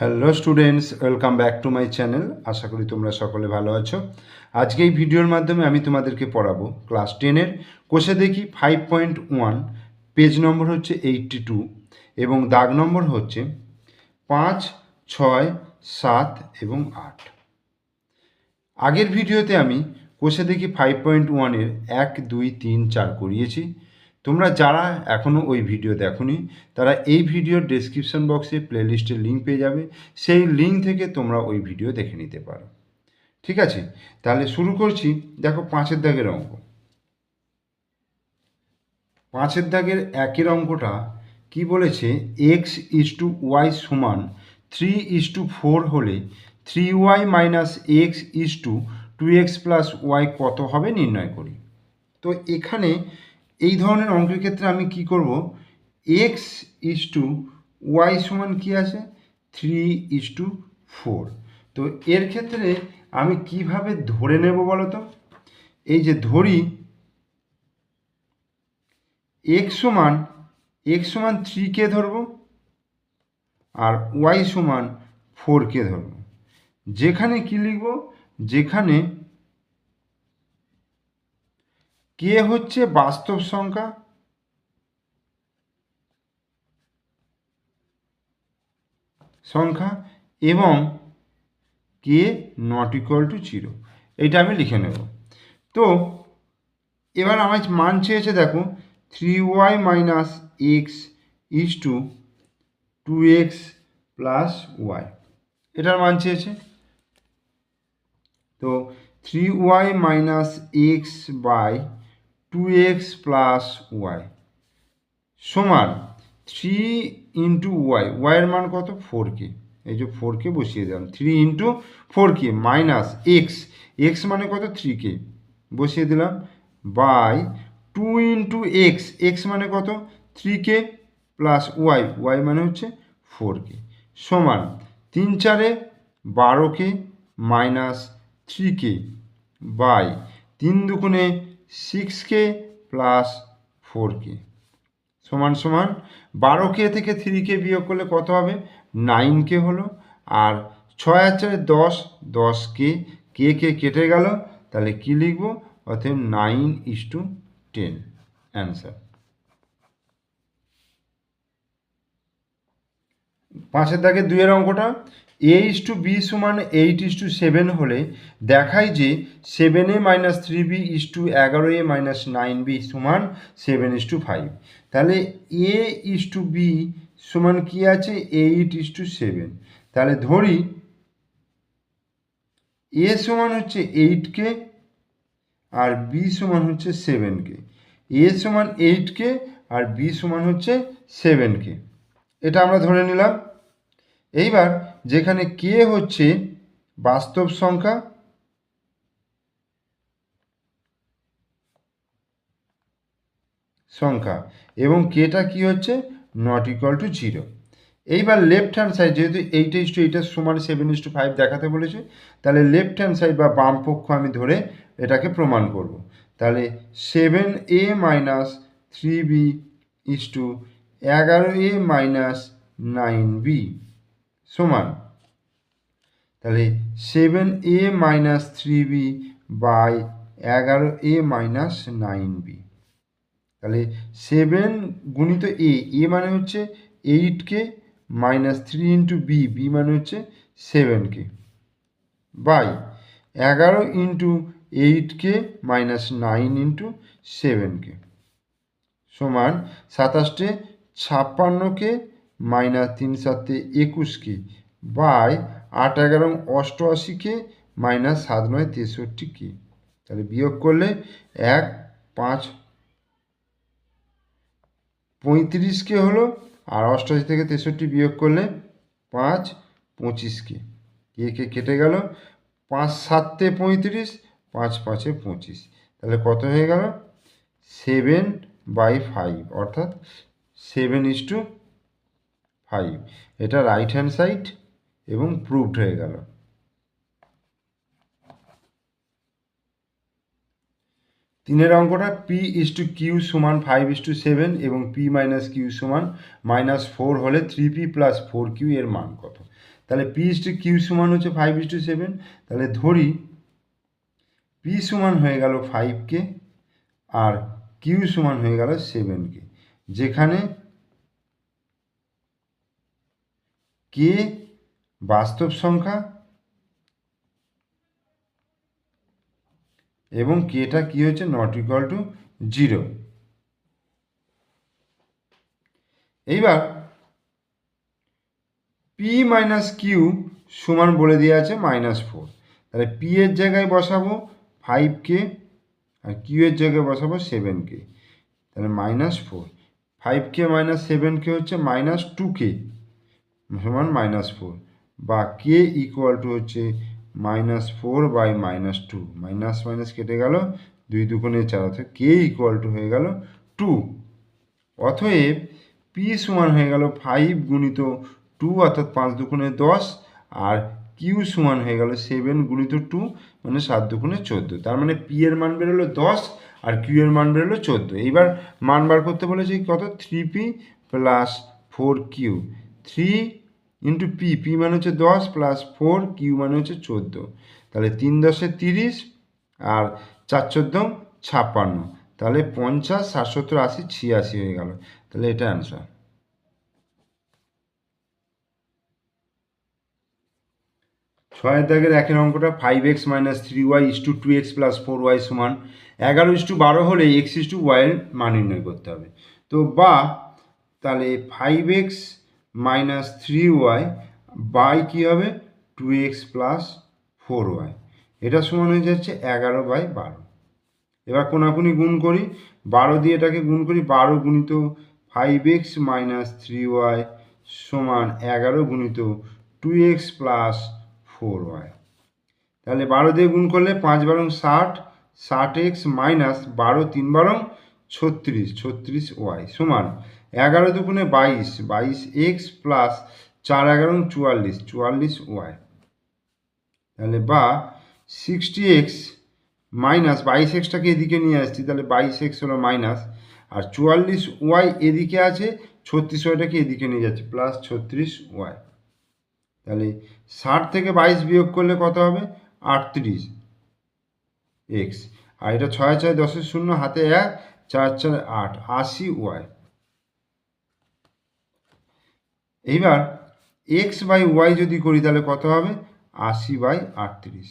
Hello students welcome back to my channel আশা করি তোমরা সকলে ভালো আছো। আজকে এই ভিডিওর মাধ্যমে আমি তোমাদেরকে পড়াবো ক্লাস টেনের কোষে দেখি five point one page number হচ্ছে এইটটি টু এবং দাগ নম্বর হচ্ছে পাঁচ, ছয়, সাত এবং আট। আগের ভিডিওতে আমি কোষে দেখি ফাইভ পয়েন্ট ওয়ানের এক, দুই, তিন, চার করিয়েছি। তোমরা যারা এখনও ওই ভিডিও দেখোনি, তারা এই ভিডিওর ডেসক্রিপশন বক্সে প্লেলিস্টের লিঙ্ক পেয়ে যাবে। সেই লিঙ্ক থেকে তোমরা ওই ভিডিও দেখে নিতে পারো। ঠিক আছে? তাহলে শুরু করছি। দেখো পাঁচের দাগের অঙ্ক। পাঁচের দাগের একের অঙ্কটা কি বলেছে? এক্স ইস টু ওয়াই সমান থ্রি ইস টু ফোর হলে three Y minus X is to two X plus Y কত হবে নির্ণয় করি। তো এখানে এই ধরনের অঙ্কের ক্ষেত্রে আমি কি করব? এক্স ইস টু ওয়াই সমান কী আছে? থ্রি ইস টু ফোর তো এর ক্ষেত্রে আমি কীভাবে ধরে নেব বলো তো এই যে ধরি এক্স সমান এক্স সমান থ্রিকে ধরব? আর ওয়াই সমান ফোরকে ধরব। যেখানে কি লিখব? যেখানে কে হচ্ছে বাস্তব সংখ্যা? সংখ্যা এবং K not equal to zero এইটা আমি লিখে নেব। তো, এবার আমার মান চেয়েছে দেখো three Y minus X is to two X plus Y এটার মান চেয়েছে। তো three Y minus X by two X plus Y সমান থ্রি ইন্টু ওয়াই ওয়াইয়ের মান কত? ফোর কে এই যে ফোর কে বসিয়ে দিলাম। Three into four K minus X X মানে কত? থ্রি কে বসিয়ে দিলাম। By two into X X মানে কত? Three K plus Y Y মানে হচ্ছে ফোর কে সমান তিন চারে বারো K minus three K by তিন দুগুণে six K plus four K সমান সমান বারো কে থেকে থ্রি কে বিয়োগ করলে কত হবে? নাইন কে হলো। আর ছয় আর চারে দশ দশ কে কে কে কেটে গেল। তাহলে কী লিখব? অতএব nine is to ten answer পাঁচের দাগে দুইয়ের অঙ্কটা এ ইস টু বি সমান এইট ইস টু সেভেন হলে দেখায় যে seven A minus three B is to এগারো এ মাইনাস নাইন বি সমান সেভেন ইস টু ফাইভ তাহলে এ ইস টু বি সমান কি আছে? এইট ইস টু সেভেন তাহলে ধরি এ সমান হচ্ছে এইটকে আর বি সমান হচ্ছে সেভেনকে এ সমান এইটকে আর বি সমান হচ্ছে সেভেনকে এটা আমরা ধরে নিলাম। এইবার যেখানে কে হচ্ছে বাস্তব সংখ্যা সংখ্যা এবং কেটা কি হচ্ছে? নট ইকুয়াল টু জিরো এইবার লেফট হ্যান্ড সাইড যেহেতু এইটা ইস টু এইটার সমান সেভেন ইস টু ফাইভ দেখাতে বলেছে, তাহলে লেফট হ্যান্ড সাইড বা বাম পক্ষ আমি ধরে এটাকে প্রমাণ করব। তাহলে seven A minus three B is to এগারো এ মাইনাস নাইন বি সমান। তাহলে seven A minus three B by এগারো এ মাইনাস নাইন বি তাহলে সেভেন গুণিত এ এ মানে হচ্ছে eight K minus three into B B মানে হচ্ছে সেভেনকে বাই এগারো into eight K minus nine into seven K সমান সাতাশটে ছাপ্পান্নকে মাইনাস তিন সাতে একুশকে বাই আট এগারো অষ্টআশিকে মাইনাস সাত নয় তেষট্টিকে তাহলে বিয়োগ করলে এক, পাঁচ পঁয়ত্রিশকে হলো, আর অষ্টআশি থেকে তেষট্টি বিয়োগ করলে পাঁচ পঁচিশকে কে কেটে গেল? পাঁচ সাতে পঁয়ত্রিশ, পাঁচ পাঁচে পঁচিশ। তাহলে কত হয়ে গেল? সেভেন বাই ফাইভ, অর্থাৎ সেভেন ইস টু ফাইভ এটা রাইট হ্যান্ড সাইড এবং প্রুভড হয়ে গেল। তিনের অঙ্কটা পি ইস টু কিউ সমান ফাইভ ইস টু সেভেন এবং পি মাইনাস কিউ সমান মাইনাস ফোর হলে three P plus four Q এর মান কত? তাহলে পি ইস টু কিউ সমান হচ্ছে ফাইভ ইস টু সেভেন তাহলে ধরি পি সমান হয়ে গেল ফাইভকে আর কিউ সমান হয়ে গেল সেভেনকে যেখানে কে বাস্তব সংখ্যা? এবং কেটা কি হচ্ছে নট ইকুয়াল টু জিরো এইবার পি মাইনাস কিউ সমান বলে দেওয়া আছে মাইনাস ফোর তাহলে পি এর জায়গায় বসাবো ফাইভ কে আর কিউ এর জায়গায় বসাবো সেভেন কে তাহলে minus four five K minus seven K হচ্ছে মাইনাস টু কে সমান মাইনাস ফোর বা কে ইকুয়াল টু হচ্ছে minus four by minus two minus minus কেটে গেল, দুই দুগুণে চার, অর্থাৎ কে ইকুয়াল টু হয়ে গেল টু অতএব পি সমান হয়ে গেল ফাইভ গুণিত টু অর্থাৎ পাঁচ দুগুণে দশ, আর কিউ সমান হয়ে গেল সেভেন গুণিত টু মানে সাত দুগুণে চোদ্দ। তার মানে পি এর মান বেরোলো দশ, আর কিউ এর মান বেরোলো চোদ্দ। এইবার মান বার করতে বলেছে কত? Three P plus four Q three into P P মানে হচ্ছে দশ প্লাস ফোর কিউ মানে হচ্ছে চোদ্দ। তাহলে তিন দশে তিরিশ আর চার চোদ্দ ছাপ্পান্ন। তাহলে পঞ্চাশ, ষাট, সত্তর, আশি, ছিয়াশি হয়ে গেল। তাহলে এটা অ্যান্সার ছয়ের দাগের একের অঙ্কটা five X minus three Y is to two X plus four Y সমান এগারো ইস টু বারো হলে এক্স ইস টু ওয়াইয়ের মান নির্ণয় করতে হবে। তো বা তাহলে five X minus three Y by কী হবে? Two X plus four Y এটা সমান হয়ে যাচ্ছে এগারো বাই বারো। এবার কোনাকুনি গুণ করি। বারো দিয়ে এটাকে গুণ করি, বারো গুণিত five X minus three Y সমান এগারো গুণিত two X plus four Y তাহলে বারো দিয়ে গুণ করলে পাঁচ বারং ষাট ষাট এক্স মাইনাস বারো তিন বারং ছত্রিশ ছত্রিশ ওয়াই সমান এগারো দুগুণে বাইশ বাইশ এক্স প্লাস চার এগারো চুয়াল্লিশ চুয়াল্লিশ ওয়াই। তাহলে বা সিক্সটি এক্স মাইনাস বাইশ এক্সটাকে এদিকে নিয়ে আসছি, তাহলে বাইশ এক্স হলো মাইনাস। আর চুয়াল্লিশ ওয়াই এদিকে আছে, ছত্রিশ ওয়াইটাকে এদিকে নিয়ে যাচ্ছে, প্লাস ছত্রিশ ওয়াই। তাহলে ষাট থেকে বাইশ বিয়োগ করলে কত হবে? আটত্রিশ এক্স। আর এটা ছয় ছয় দশের শূন্য, হাতে এক, চার চার আট, আশি ওয়াই। এইবার এক্স বাই ওয়াই যদি করি তাহলে কত হবে? আশি বাই আটত্রিশ।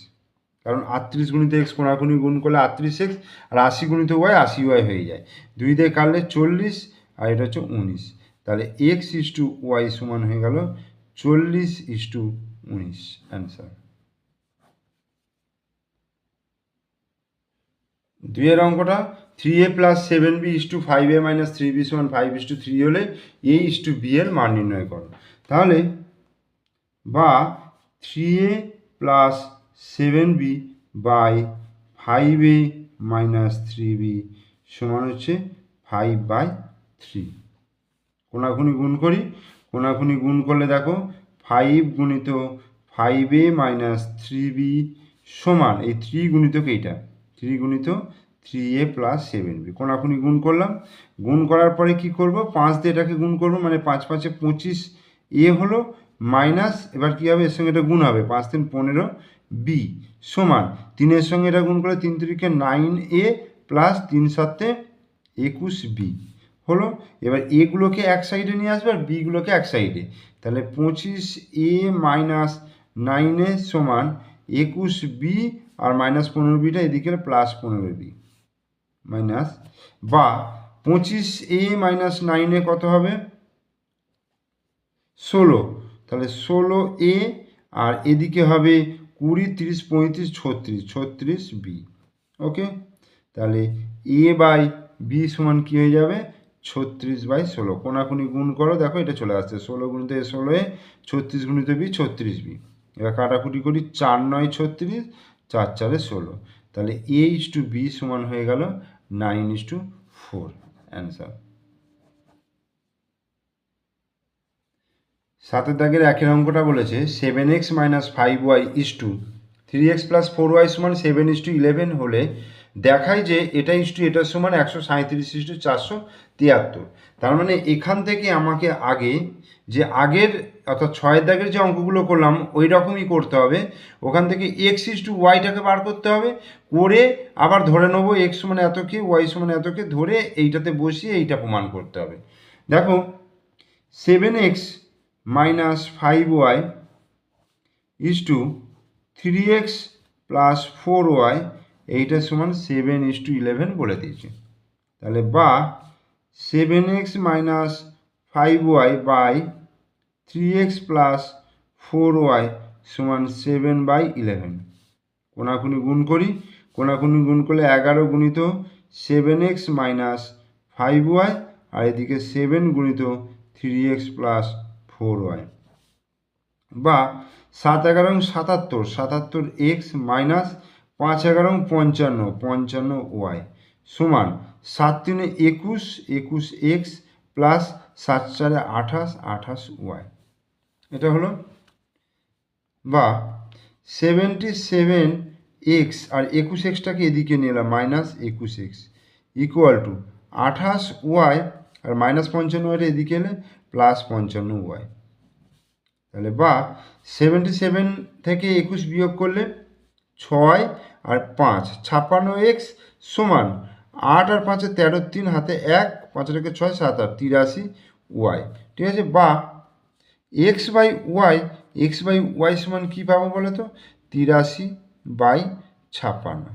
কারণ আটত্রিশ গুণিত এক্স কোনাকুনি গুণ করলে আটত্রিশ এক্স আর আশি গুণিত ওয়াই আশি ওয়াই হয়ে যায়। দুই দিয়ে কাটলে চল্লিশ, আর এটা হচ্ছে উনিশ। তাহলে এক্স ইস টু ওয়াই সমান হয়ে গেল চল্লিশ ইস টু উনিশ। অ্যান্সার দুইয়ের অঙ্কটা three A plus seven B is to five A minus three B সমান ফাইভ ইস টু থ্রি হলে এ ইস টু বি এর মান নির্ণয় করো। তাহলে বা three A plus seven B by five A minus three B সমান হচ্ছে ফাইভ বাই থ্রি কোনাখুনি গুণ করি, কোনাকুনি গুণ করলে দেখো ফাইভ গুণিত five A minus three B সমান, এই থ্রি গুণিতক এইটা থ্রি গুণিত three A plus seven B কোনাকুনি গুণ করলাম। গুণ করার পরে কি করব? পাঁচ দিয়ে এটাকে গুণ করব মানে পাঁচ পাঁচে পঁচিশ এ হলো মাইনাস এবার কী হবে? এর সঙ্গে এটা গুণ হবে, পাঁচ তিন পনেরো বি সমান, তিনের সঙ্গে এটা গুণ করে তিন তিরিকে নাইন এ প্লাস তিন সাতে একুশ বি হলো, এবার এগুলোকে এক সাইডে নিয়ে আসবে আর বিগুলোকে এক সাইডে তাহলে পঁচিশ এ মাইনাস নাইনে সমান একুশ বি আর মাইনাস পনেরো বিটা এদিকে প্লাস পনেরো বি মাইনাস, বা পঁচিশ এ মাইনাস নাইনে কত হবে? ষোলো। তাহলে ষোলো এ, আর এদিকে হবে কুড়ি, তিরিশ, পঁয়ত্রিশ, ছত্রিশ ছত্রিশ বি। ওকে? তাহলে এ বাই বি সমান কী হয়ে যাবে? ছত্রিশ বাই ষোলো। কোনাকুনি গুণ করো, দেখো এটা চলে আসছে। ষোলো গুণিত এ ষোলো এ, ছত্রিশ গুণিত বি, ছত্রিশ বি। এবার কাটাকুটি করি, চার নয় ছত্রিশ, চার চারে ষোলো। তাহলে এ ইস টু বি সমান হয়ে গেল nine is to four answer. সাতের দাগের একের অঙ্কটা বলেছে seven X minus five Y is to three X plus four Y সমান সেভেন ইস টু ইলেভেন হলে দেখায় যে এটা ইস টু এটার সমান একশো সাঁত্রিশ ইস টু চারশো তিয়াত্তর। তার মানে এখান থেকে আমাকে আগে যে আগের অর্থাৎ ছয়ের দাগের যে অঙ্কগুলো করলাম, ওই রকমই করতে হবে। ওখান থেকে এক্স ইস টু ওয়াইটাকে বার করতে হবে। করে আবার ধরে নেব এক্স মানে এতকে ওয়াই সমান এতকে ধরে এইটাতে বসিয়ে এইটা প্রমাণ করতে হবে। দেখো seven X minus five Y is to three X plus four Y এইটা সমান সেভেন ইস টু ইলেভেন বলে দিয়েছে। তাহলে বা seven X minus five Y by three X plus four Y সমান সেভেন বাই ইলেভেন কোনাকুনি গুণ করি, কোনাকুনি গুণ করলে এগারো গুণিত seven X minus five Y আর এদিকে সেভেন গুণিত three X plus four Y বা সাত এগারো সাতাত্তর সাতাত্তর এক্স মাইনাস পাঁচ এগারো পঞ্চান্ন পঞ্চান্ন ওয়াই সমান সাত তিনে একুশ একুশ এক্স প্লাস সাত চারে আঠাশ আঠাশ ওয়াই এটা হলো বা সেভেন্টি সেভেন এক্স আর একুশ এক্সটাকে এদিকে নিয়ে নিলাম মাইনাস একুশ এক্স ইকুয়াল টু আঠাশ ওয়াই আর মাইনাস পঞ্চান্ন ওয়াইটা এদিকে এলে প্লাস পঞ্চান্ন ওয়াই তাহলে বা সেভেন্টি সেভেন থেকে একুশ বিয়োগ করলে ছয় আর পাঁচ, ছাপ্পান্ন এক্স সমান আট আর পাঁচে তেরো তিন, হাতে এক পাঁচের একে ছয়, সাত আট, তিরাশি ওয়াই ঠিক আছে? বা X by Y, X by Y সমান কী পাবো বলো তো? তিরাশি বাই ছাপ্পান্ন।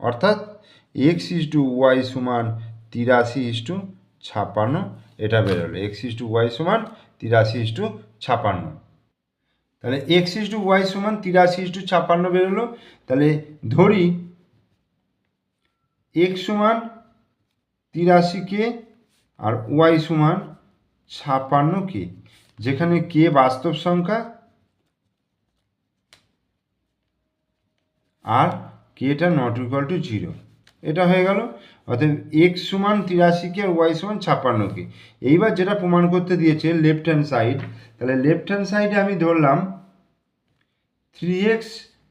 অর্থাৎ এক্স ইস টু ওয়াই সমান তিরাশি ইস টু ছাপ্পান্ন, এটা বেরোলো। এক্স ইস টু ওয়াই সমান তিরাশি ইস টু ছাপ্পান্ন। তাহলে এক্স ইস টু ওয়াই সমান তিরাশি ইস টু ছাপ্পান্ন বেরোলো। তাহলে ধরি, এক্স সমান তিরাশি কে আর ওয়াই সমান ছাপ্পান্ন কে। যেখানে কে বাস্তব সংখ্যা আর কেটা নট ইকুয়াল টু জিরো এটা হয়ে গেল। অতএব এক্স সমান তিরাশি কে আর ওয়াই সমান ছাপ্পান্ন কে এইবার যেটা প্রমাণ করতে দিয়েছে লেফট হ্যান্ড সাইড তাহলে লেফট হ্যান্ড সাইডে আমি ধরলাম three X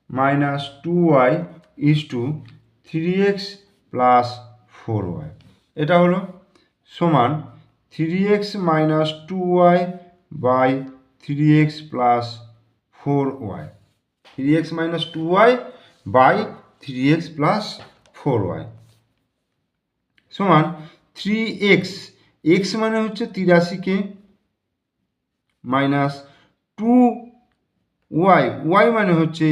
minus two Y is to three X plus four Y এটা হলো সমান three X minus two Y by three X plus four Y three X minus two Y by three X plus four Y সমান three x x মানে হচ্ছে তিরাশিকে minus two Y Y মানে হচ্ছে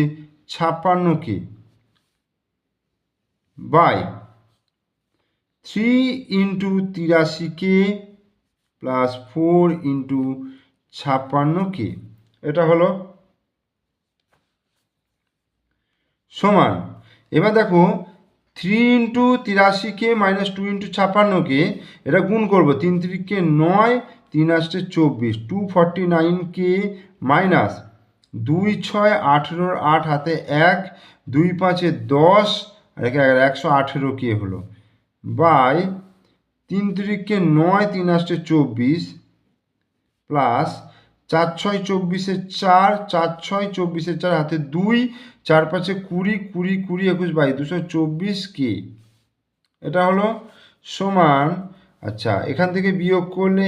ছাপ্পান্নকে বাই থ্রি ইন্টু তিরাশিকে plus four into ছাপ্পান্নকে এটা হলো সমান। এবার দেখো থ্রি ইন্টু তিরাশিকে মাইনাস টু ইন্টু ছাপ্পান্নকে এটা গুণ করব, তিন তিরিককে নয়, তিন আসছে চব্বিশ। টু ফর্টি নাইনকে মাইনাস দুই ছয় আঠেরোর আট হাতে এক, দুই পাঁচে দশ একশো আঠেরো কে হলো? বাই, তিন তিরিককে নয়, তিন আসছে চব্বিশ প্লাস চার ছয় চব্বিশের চার চার ছয় চব্বিশের চার, হাতে দুই চার পাঁচে কুড়ি কুড়ি কুড়ি, একুশ বাই দুশো চব্বিশ কে? এটা হলো সমান আচ্ছা এখান থেকে বিয়োগ করলে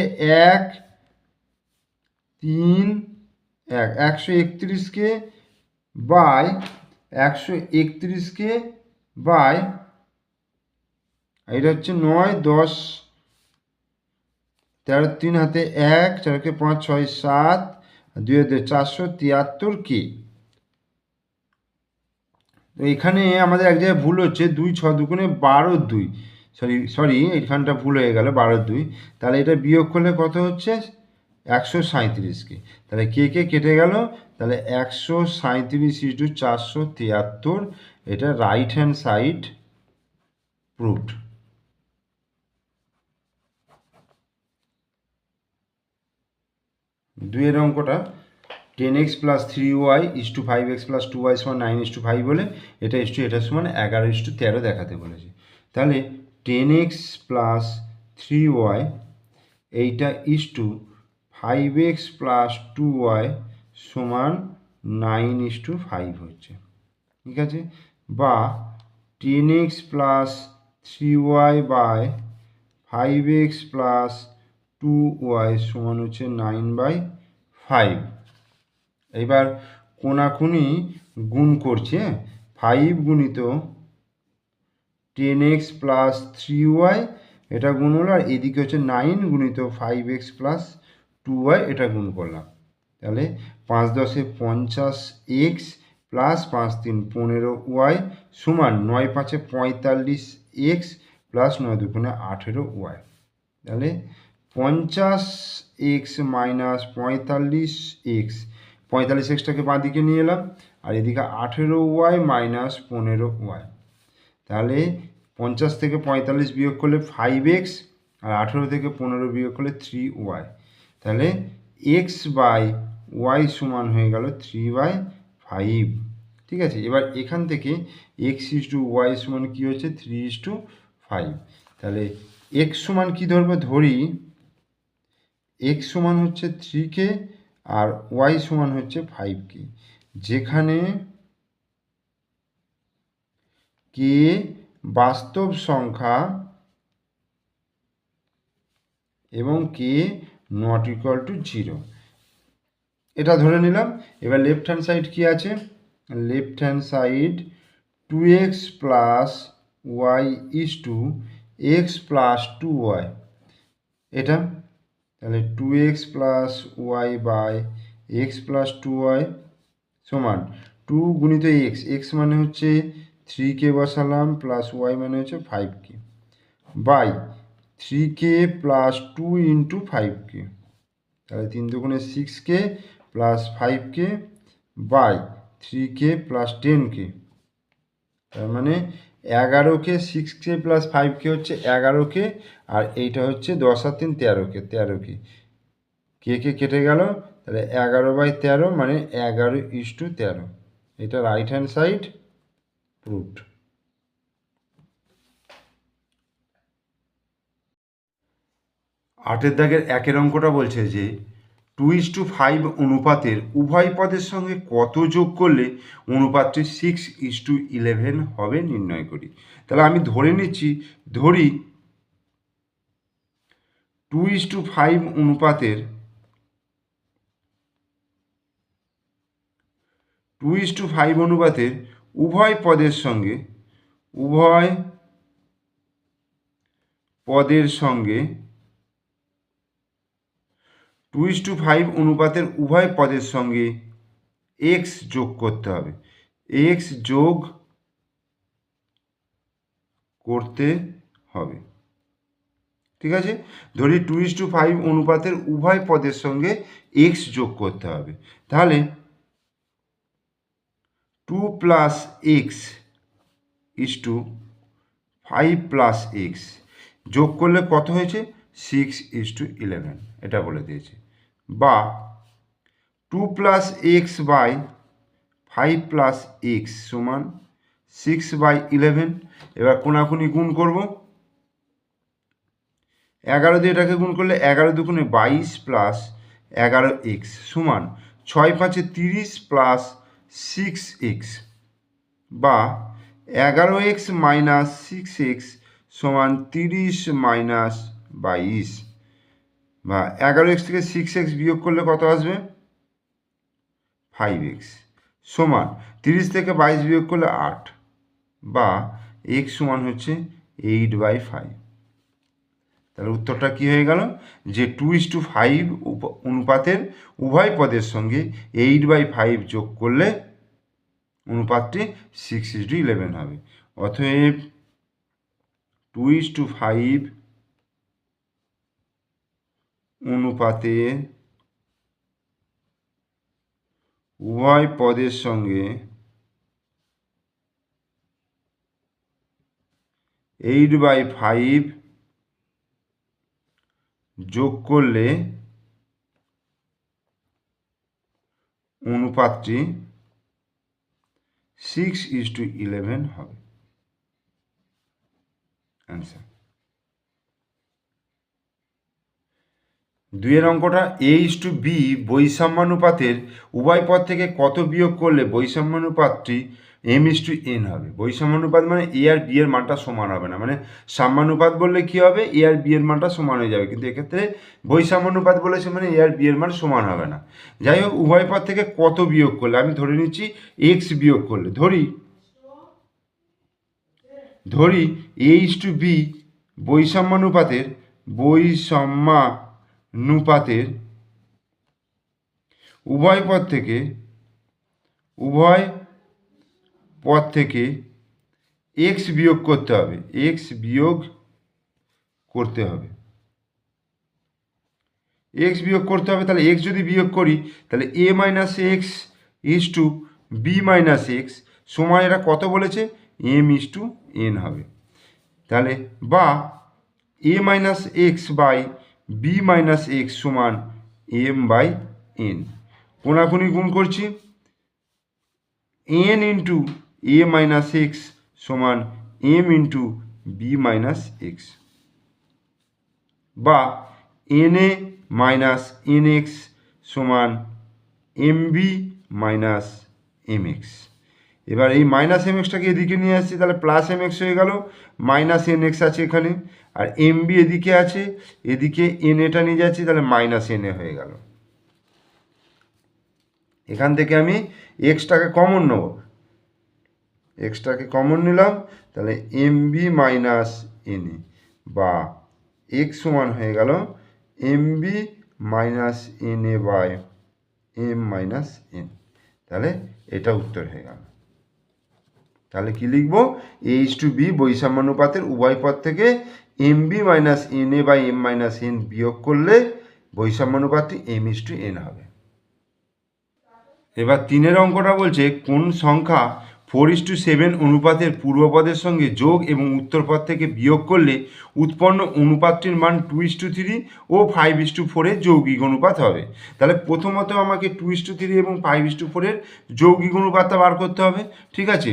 এক, তিন, এক, একশো একত্রিশকে বাই, একশো একত্রিশকে বাই, এটা হচ্ছে নয়, দশ তেরো তিন হাতে এক চারকে পাঁচ, ছয়, সাত, দুই হাতে চারশো তিয়াত্তর কে? তো এখানে আমাদের এক জায়গায় ভুল হচ্ছে, দুই ছ দুগুণে বারো দুই। সরি সরি এখানটা ভুল হয়ে গেল, বারো দুই। তাহলে এটা বিয়োগ করলে কত হচ্ছে? একশো সাঁত্রিশকে তাহলে কে কে কেটে গেল? তাহলে একশো সাঁত্রিশ ইস্টু চারশো তিয়াত্তর। এটা রাইট হ্যান্ড সাইড প্রুফড দুইয়ের অঙ্কটা ten X plus three Y is to five X plus two Y সমান নাইন ইস টু ফাইভ বলে এটা ইস টু এটা সমান এগারো ইস টু তেরো দেখাতে বলেছে। তাহলে ten X plus three Y এইটা is to five X plus two Y সমান নাইন ইস টু ফাইভ হচ্ছে। ঠিক আছে? বা ten X plus three Y by five X plus two Y সমান হচ্ছে নাইন বাই ফাইভ এবার কোনাকুনি গুণ করছে ফাইভ গুণিত ten X plus three Y এটা গুণ হলো, আর এদিকে হচ্ছে নাইন গুণিত five X plus two Y এটা গুণ করলাম। তাহলে পাঁচ দশে পঞ্চাশ এক্স প্লাস পাঁচ তিন পনেরো ওয়াই সমান নয় পাঁচে পঁয়তাল্লিশ এক্স প্লাস নয় দুগুণে আঠেরো ওয়াই তাহলে পঞ্চাশ এক্স মাইনাস পঁয়তাল্লিশ এক্স পঁয়তাল্লিশ এক্সটাকে বাঁ দিকে নিয়ে এলাম, আর এদিকে আঠেরো ওয়াই মাইনাস পনেরো ওয়াই তাহলে পঞ্চাশ থেকে পঁয়তাল্লিশ বিয়োগ করলে ফাইভ এক্স আর আঠেরো থেকে পনেরো বিয়োগ করলে থ্রি ওয়াই তাহলে এক্স বাই ওয়াই সমান হয়ে গেল থ্রি বাই ফাইভ ঠিক আছে? এবার এখান থেকে এক্স ইস টু ওয়াই সমান কী হচ্ছে? থ্রি ইস টু ফাইভ তাহলে এক্স সমান কী ধরবো? ধরি এক্স সমান হচ্ছে থ্রি কে আর ওয়াই সমান হচ্ছে ফাইভ কে যেখানে কে বাস্তব সংখ্যা এবং K not equal to zero এটা ধরে নিলাম। এবার লেফট হ্যান্ড সাইড কি আছে? Left hand side two X plus Y is to X plus two Y এটা তাহলে two X plus Y by X plus two Y সমান টু গুণিত এক্স এক্স মানে হচ্ছে থ্রি কে বসালাম প্লাস ওয়াই মানে হচ্ছে five K by three K plus two into five K তাহলে তিন দুগুণে six K plus five K by three K plus ten K তার মানে এগারো K six K plus five K হচ্ছে এগারো কে আর এইটা হচ্ছে দশ আর তিন তেরো কে তেরো কে কে কে কেটে গেল? তাহলে এগারো বাই তেরো মানে এগারো ইস টু তেরো। এটা রাইট হ্যান্ড সাইড প্রুভড আটের দাগের একের অঙ্কটা বলছে যে টু ইস টু ফাইভ অনুপাতের উভয় পদের সঙ্গে কত যোগ করলে অনুপাতটি সিক্স ইস টু ইলেভেন হবে নির্ণয় করি। তাহলে আমি ধরে নিচ্ছি, ধরি টু ইস টু ফাইভ অনুপাতের টু ইস টু ফাইভ অনুপাতের উভয় পদের সঙ্গে, উভয় পদের সঙ্গে টু ইস টু ফাইভ অনুপাতের উভয় পদের সঙ্গে এক্স যোগ করতে হবে। এক্স যোগ করতে হবে। ঠিক আছে? ধরি টু ইস টু ফাইভ অনুপাতের উভয় পদের সঙ্গে এক্স যোগ করতে হবে। তাহলে two plus X is to five plus X যোগ করলে কত হয়েছে? সিক্স ইস টু ইলেভেন এটা বলে দিয়েছে। বা two plus X by five plus X সমান সিক্স বাই ইলেভেন এবার কোনাকুনি গুণ করব। এগারো দিয়ে এটাকে গুণ করলে এগারো দুগুণে বাইশ প্লাস এগারো এক্স সমান ছয় পাঁচে তিরিশ প্লাস সিক্স এক্স বা এগারো এক্স মাইনাস সিক্স এক্স সমান তিরিশ মাইনাস বাইশ। বা এগারো এক্স থেকে সিক্স এক্স বিয়োগ করলে কত আসবে? ফাইভ এক্স সমান তিরিশ থেকে বাইশ বিয়োগ করলে আট বা এক্স সমান হচ্ছে এইট বাই ফাইভ তাহলে উত্তরটা কী হয়ে গেল? যে টু ইস টু ফাইভ অনুপাতের উভয় পদের সঙ্গে এইট বাই ফাইভ যোগ করলে অনুপাতটি সিক্স ইস টু ইলেভেন হবে। অতএব টু ইস টু ফাইভ অনুপাতে উভয় পদের সঙ্গে এইট বাই ফাইভ যোগ করলে অনুপাতটি সিক্স ইস টু ইলেভেন হবে। অ্যান্সার দুইয়ের অঙ্কটা এ ইস টু বি বৈষম্যানুপাতের, উভয় পদ থেকে কত বিয়োগ করলে বৈষম্যানুপাতটি এম ইস টু এন হবে? বৈষম্যানুপাত মানে এ আর বি এর মানটা সমান হবে না। মানে সাম্যানুপাত বললে কি হবে? এ আর বি এর মানটা সমান হয়ে যাবে। কিন্তু এক্ষেত্রে বৈষম্যানুপাত বলেছে মানে এ আর বি এর মান সমান হবে না। যাই হোক, উভয় পদ থেকে কত বিয়োগ করলে? আমি ধরে নিচ্ছি এক্স বিয়োগ করলে। ধরি ধরি এ ইস টু বি বৈষম্যানুপাতের বৈষম্যানুপাতের উভয় পদ থেকে, উভয় পদ থেকে এক্স বিয়োগ করতে হবে। এক্স বিয়োগ করতে হবে। এক্স বিয়োগ করতে হবে, তাহলে এক্স যদি বিয়োগ করি, তাহলে A minus X is to B minus X সমান এটা কত বলেছে? এম ইস টু এন হবে। তাহলে বা A minus X by B minus X সমান এম বাই এন কোনাকুনি গুণ করছি। N into A minus X সমান M into B minus X বা N A minus N X সমান M B minus M X এবার এই মাইনাস এম এক্সটাকে এদিকে নিয়ে আসছি, তাহলে প্লাস এম এক্স হয়ে গেল। মাইনাস এন এক্স আছে এখানে। আর এম বি এদিকে আছে, এদিকে এন এটা নিয়ে যাচ্ছি, তাহলে মাইনাস এন এ হয়ে গেল। এখান থেকে আমি এক্সটাকে কমন নেব। এক্সটাকে কমন নিলাম, তাহলে M B minus N A, বা এক্স সমান হয়ে গেল M B minus N A by M minus N তাহলে এটা উত্তর হয়ে গেল। তাহলে কি লিখব? এইচ টু বি বৈষম্যানুপাতের উভয় পদ থেকে M B minus N A বা এম মাইনাস এন বিয়োগ করলে বৈষম্যানুপাতটি এম ইস টু এন হবে। এবার তিনের অঙ্কটা বলছে কোন সংখ্যা ফোর ইস টু সেভেন অনুপাতের পূর্বপদের সঙ্গে যোগ এবং উত্তরপদ থেকে বিয়োগ করলে উৎপন্ন অনুপাতটির মান টু ইস টু থ্রি ও ফাইভ ইস টু ফোরের যৌগিক অনুপাত হবে। তাহলে প্রথমত আমাকে টু ইস টু থ্রি এবং ফাইভ ইস টু ফোরের যৌগিক অনুপাতটা বার করতে হবে, ঠিক আছে?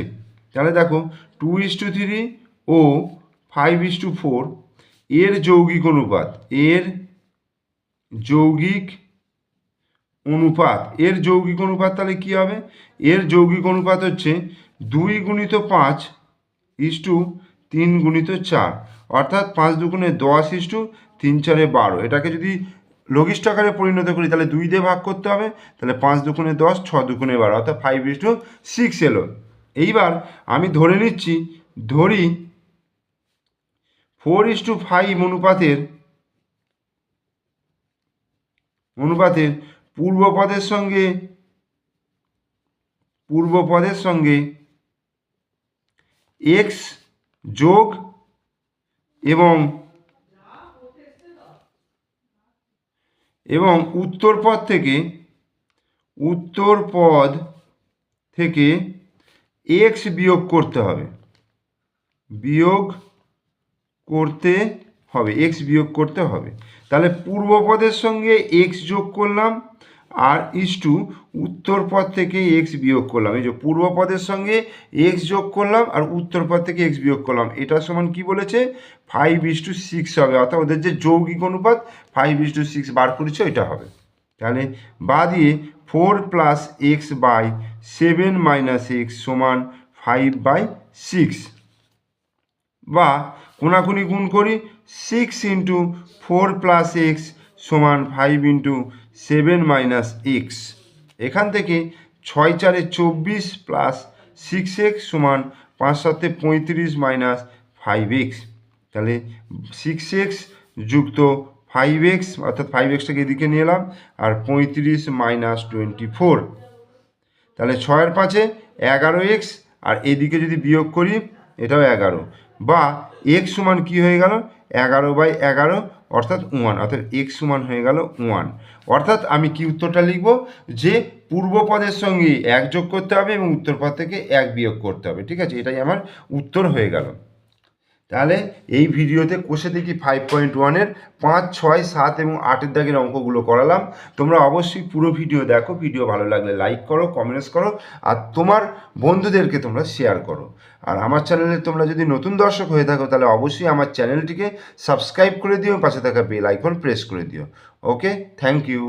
তাহলে দেখো, টু ইস টু থ্রি ও ফাইভ ইস টু ফোর এর যৌগিক অনুপাত, এর যৌগিক অনুপাত, এর যৌগিক অনুপাত তাহলে কী হবে? এর যৌগিক অনুপাত হচ্ছে দুই গুণিত পাঁচ ইস টু তিন গুণিত চার, অর্থাৎ পাঁচ দুগুণে দশ ইস টু তিন চারে বারো। এটাকে যদি লঘিষ্ঠ আকারে পরিণত করি, তাহলে দুই দিয়ে ভাগ করতে হবে, তাহলে পাঁচ দুগুণে দশ, ছ দুগুণে বারো, অর্থাৎ ফাইভ ইস টু সিক্স এলো। এইবার আমি ধরে নিচ্ছি, ধরি ফোর ইস টু ফাইভ অনুপাতের অনুপাতের পূর্বপদের সঙ্গে পূর্বপদের সঙ্গে এক্স যোগ এবং এবং উত্তর পদ থেকে উত্তর পদ থেকে এক্স বিয়োগ করতে হবে। বিয়োগ করতে হবে এক্স বিয়োগ করতে হবে। তাহলে পূর্বপদের সঙ্গে এক্স যোগ করলাম, আর ইস টু উত্তর পদ থেকে এক্স বিয়োগ করলাম। এই যে পূর্বপদের সঙ্গে এক্স যোগ করলাম, আর উত্তর পদ থেকে এক্স বিয়োগ করলাম। এটা সমান কি বলেছে? ফাইভ ইস টু সিক্স হবে। অর্থাৎ ওদের যে যৌগিক অনুপাত ফাইভ ইস টু সিক্স বার করেছে, ওইটা হবে। তাহলে বা দিয়ে four plus x by seven minus x সমান ফাইভ বাই সিক্স বা কোনাকুনি গুণ করি six into four plus x সমান five into seven minus x এখান থেকে ছয় চারে চব্বিশ প্লাস সিক্স এক্স সমান পাঁচ সাতে পঁয়ত্রিশ মাইনাস ফাইভ এক্স তাহলে সিক্স এক্স যুক্ত ফাইভ এক্স অর্থাৎ ফাইভ এক্সটাকে এদিকে নিয়ে এলাম, আর পঁয়ত্রিশ মাইনাস টোয়েন্টি ফোর তাহলে ছয়ের পাঁচে এগারো এক্স আর এদিকে যদি বিয়োগ করি, এটাও এগারো। বা এক্স সমান কী হয়ে গেল? এগারো বাই এগারো, অর্থাৎ ওয়ান অর্থাৎ এক্স সমান হয়ে গেল ওয়ান অর্থাৎ আমি কি উত্তরটা লিখব? যে পূর্ব পদের সঙ্গে এক যোগ করতে হবে এবং উত্তর পদ থেকে এক বিয়োগ করতে হবে। ঠিক আছে? এটাই আমার উত্তর হয়ে গেল। তাহলে এই ভিডিওতে কোষে দেখি ফাইভ পয়েন্ট ওয়ানের পাঁচ, ছয়, সাত এবং আটের দাগের অঙ্কগুলো করালাম। তোমরা অবশ্যই পুরো ভিডিও দেখো, ভিডিও ভালো লাগলে লাইক করো কমেন্টস করো, আর তোমার বন্ধুদেরকে তোমরা শেয়ার করো। আর আমার চ্যানেলে তোমরা যদি নতুন দর্শক হয়ে থাকো, তাহলে অবশ্যই আমার চ্যানেলটিকে সাবস্ক্রাইব করে দিও, পাশে থাকা বেল আইকন প্রেস করে দিও। Okay thank you